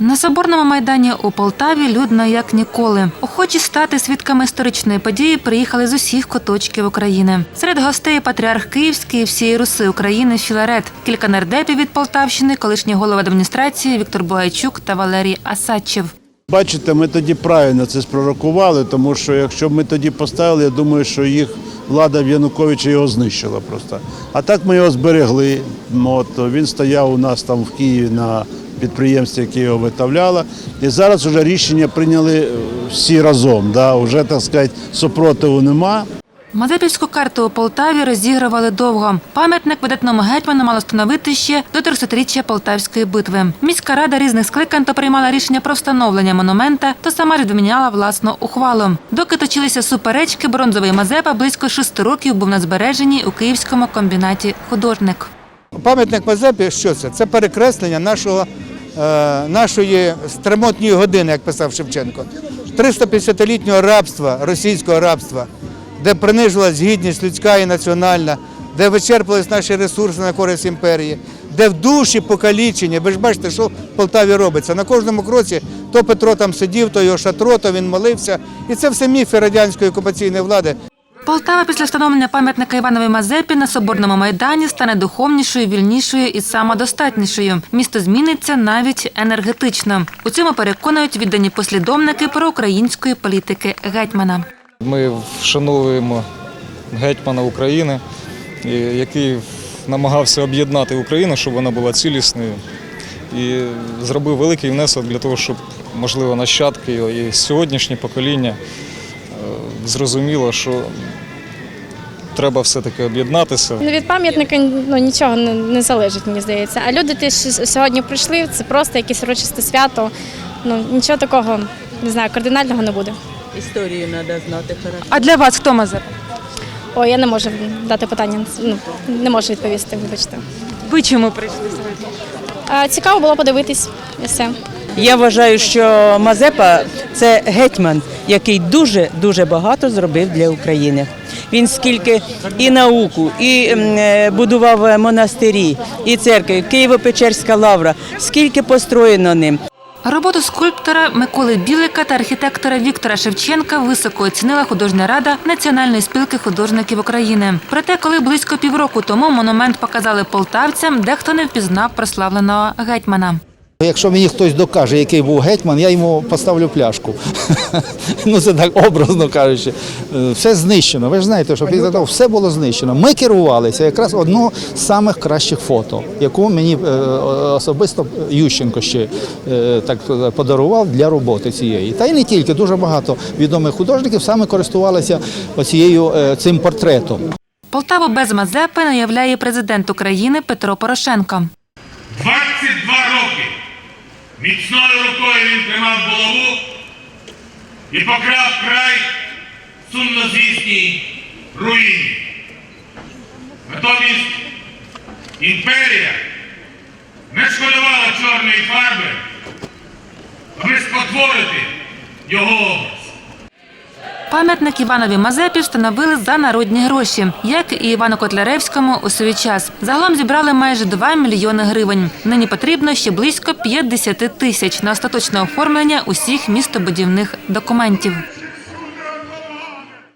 На соборному майдані у Полтаві людно як ніколи. Охочі стати свідками історичної події приїхали з усіх куточків України. Серед гостей патріарх Київський всієї Руси України Філарет, кілька нардепів від Полтавщини, колишній голова адміністрації Віктор Бугайчук та Валерій Асадчев. Бачите, ми тоді правильно це спророкували, тому що якщо б ми тоді поставили, я думаю, що їх влада в Януковича його знищила просто. А так ми його зберегли. От, він стояв у нас там в Києві на підприємстві, яке його виготовляло. І зараз вже рішення прийняли е, всі разом. Да? Уже, так сказати, супротиву нема. Мазепівську карту у Полтаві розігрували довго. Пам'ятник видатному гетьману мало встановити ще до 300-річчя Полтавської битви. Міська рада різних скликань то приймала рішення про встановлення монумента, то сама ж відміняла власну ухвалу. Доки точилися суперечки, бронзовий Мазепа близько шести років був на збереженні у київському комбінаті художник. Пам'ятник Мазепі, що це? Це перекреслення нашого, е, нашої стремотньої години, як писав Шевченко. 350-літнього рабства, російського рабства, де принижувалась гідність людська і національна, де вичерпувались наші ресурси на користь імперії, де в душі покалічення. Ви ж бачите, що в Полтаві робиться. На кожному кроці то Петро там сидів, то його шатро, то він молився. І це все міфи радянської окупаційної влади. Полтава після встановлення пам'ятника Іванові Мазепі на Соборному майдані стане духовнішою, вільнішою і самодостатнішою. Місто зміниться навіть енергетично. У цьому переконують віддані послідовники проукраїнської політики гетьмана. Ми вшановуємо гетьмана України, який намагався об'єднати Україну, щоб вона була цілісною. І зробив великий внесок для того, щоб, можливо, нащадки і сьогоднішнє покоління е, зрозуміло, що треба все-таки об'єднатися. Ну, Від пам'ятника ну, нічого не, не залежить, мені здається. А люди, ті, що сьогодні прийшли, це просто якесь урочисте свято. Ну, нічого такого, не знаю, кардинального не буде. Історію треба знати хорошо. А для вас хто Мазепа? Ой, я не можу дати питання, ну, не можу відповісти, вибачте. Ви чому прийшли сьогодні? А, цікаво було подивитись і все. Я вважаю, що Мазепа це гетьман, який дуже дуже багато зробив для України. Він скільки і науку, і е, будував монастирі, і церкви, Києво-Печерська лавра, скільки построєно ним. Роботу скульптора Миколи Білика та архітектора Віктора Шевченка високо оцінила художня рада Національної спілки художників України. Проте, коли близько півроку тому монумент показали полтавцям, дехто не впізнав прославленого гетьмана. Якщо мені хтось докаже, який був гетьман, я йому поставлю пляшку. ну це так образно кажучи. Е, Все знищено. Ви ж знаєте, що після того все було знищено. Ми керувалися якраз одного з самих кращих фото, яку мені е, особисто Ющенко ще е, так подарував для роботи цієї. Та й не тільки дуже багато відомих художників саме користувалися оцією цим портретом. Полтаву без Мазепи наявляє президент України Петро Порошенко. 22 роки міцною рукою він тримав голову і покрав край сумнозвісній руїні. Натомість імперія не шкодувала чорної фарби, аби спотворити його образ. Пам'ятник Іванові Мазепі встановили за народні гроші, як і Івану Котляревському у свій час. Загалом зібрали майже 2 мільйони гривень. Нині потрібно ще близько 50 тисяч на остаточне оформлення усіх містобудівних документів.